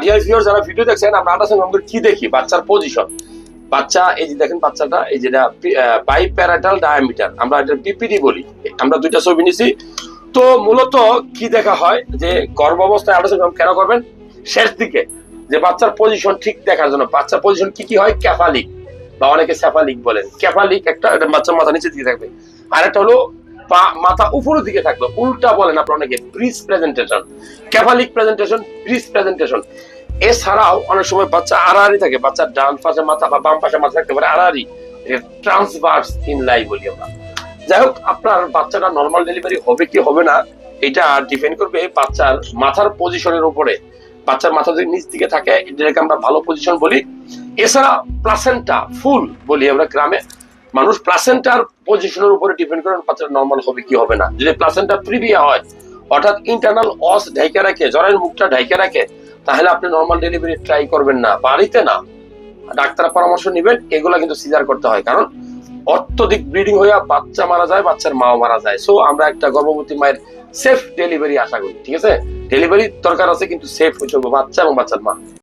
Dear viewer যারা video দেখছেন, আমরা আল্ট্রাসাউন্ড কি দেখি, বাচ্চার পজিশন বাচ্চা, এই যে দেখেন বাচ্চাটা, এই যেটা বাই প্যারাটাল ডায়ামিটার আমরা এটা পিপিডি বলি, আমরা দুইটা ছবি নিছি। তো মূলত কি দেখা হয়, যে গর্ভ অবস্থায় আল্ট্রাসাউন্ড কেন করবেন? শেষ দিকে, যে বাচ্চার পজিশন ঠিক দেখার জন্য, বাচ্চার পজিশন কি কি হয়? ক্যাফালিক বা অনেকে স্যাফালিক বলেন। ক্যাফালিক একটা বাচ্চার মাথা নিচে দিকে থাকবে। আর একটা হলো পা, মাথা উপরের দিকে থাকবে। উল্টা বলেন আপনার অনেকে breech presentation cephalic presentation breech presentation এছাড়াও অনেক সময় বাচ্চা আড়াআড়ি থাকে, বাচ্চার ডান পাশে মাথা বা বাম পাশে মাথা থাকতে পারে আড়াআড়ি। ট্রান্সভার্স ইন লাই বলি আমরা। যাই হোক, আপনার বাচ্চাটা নর্মাল ডেলিভারি হবে কি হবে না, এটা ডিপেন্ড করবে বাচ্চার মাথার পজিশনের উপরে। বাচ্চার মাথা যদি নিচ দিকে থাকে, এটাকে আমরা ভালো পজিশন বলি। এছাড়া প্লাসেন্টা ফুল বলি আমরা গ্রামে। মানুষ প্লাসেন্টার পজিশনের উপরে ডিপেন্ড করে বাচ্চার নর্মাল হবে কি হবে না। যদি প্লাসেন্টা প্রিভিয়া হয়, অর্থাৎ ইন্টারনাল অস ঢাইকে রাখে, জ্বরের মুখটা ঢাইকে রাখে, তাহলে আপনি নর্মাল ডেলিভারি ট্রাই করবেন না, বাড়িতে না। ডাক্তার পরামর্শ নেবেন, এগুলা কিন্তু সিজার করতে হয়। কারণ অত্যধিক ব্লিডিং হয়ে বাচ্চা মারা যায়, বাচ্চার মাও মারা যায়। সো আমরা একটা গর্ভবতী মায়ের সেফ ডেলিভারি আশা করি, ঠিক আছে? ডেলিভারি দরকার আছে কিন্তু সেফ হচ্ছে বাচ্চা এবং বাচ্চার মা।